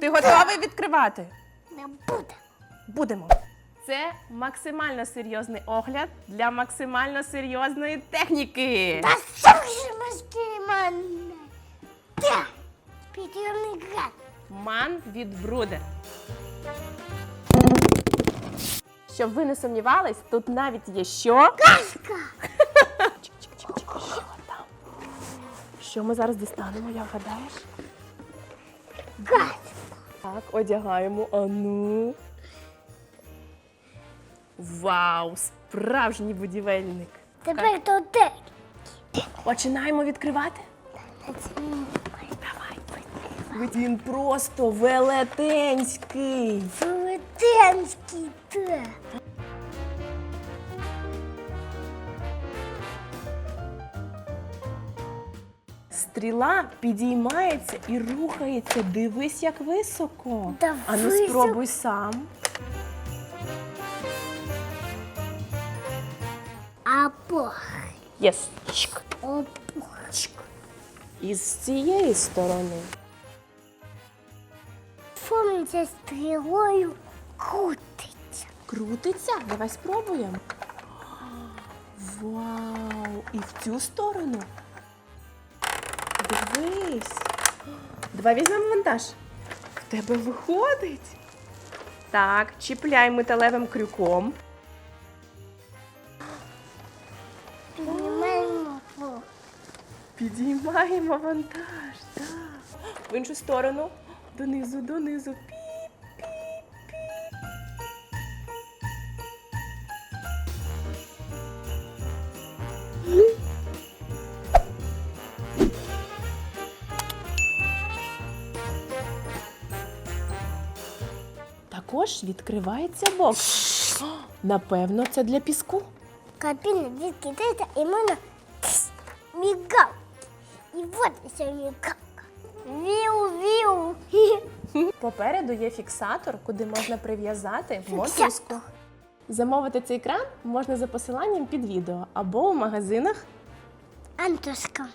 Ти готовий відкривати? Не буде. Будемо. Це максимально серйозний огляд для максимально серйозної техніки. Та мозги мене. Та, підйомний гад. Ман від Брудер. Щоб ви не сумнівались, тут навіть є що. Кашка. Що там? Що ми зараз дістанемо, як гадаєш? Гад. Так, одягаємо. Ану. Вау! Справжній будівельник. Тепер то де? Починаємо відкривати. Давай. Він просто велетенський. Велетенський ти. Стріла підіймається і рухається. Дивись, як високо. Та Ану, високо. спробуй сам. Апох. Єс. Чик. Опух. І з цієї сторони. Фомця стрілою крутиться. Крутиться? Давай спробуємо. Вау! І в цю сторону. Дивись. Давай візьмемо вантаж. В тебе виходить. Так, чіпляй металевим крюком. Піднімаємо. Підіймаємо вантаж. Так. В іншу сторону. Донизу, донизу. Також відкривається бокс. Напевно, це для піску. Кабіна відкидається і можна мігав. І от все мігавка. Віу-віу. Попереду є фіксатор, куди можна прив'язати мотузку. Замовити цей кран можна за посиланням під відео або у магазинах. Антошка.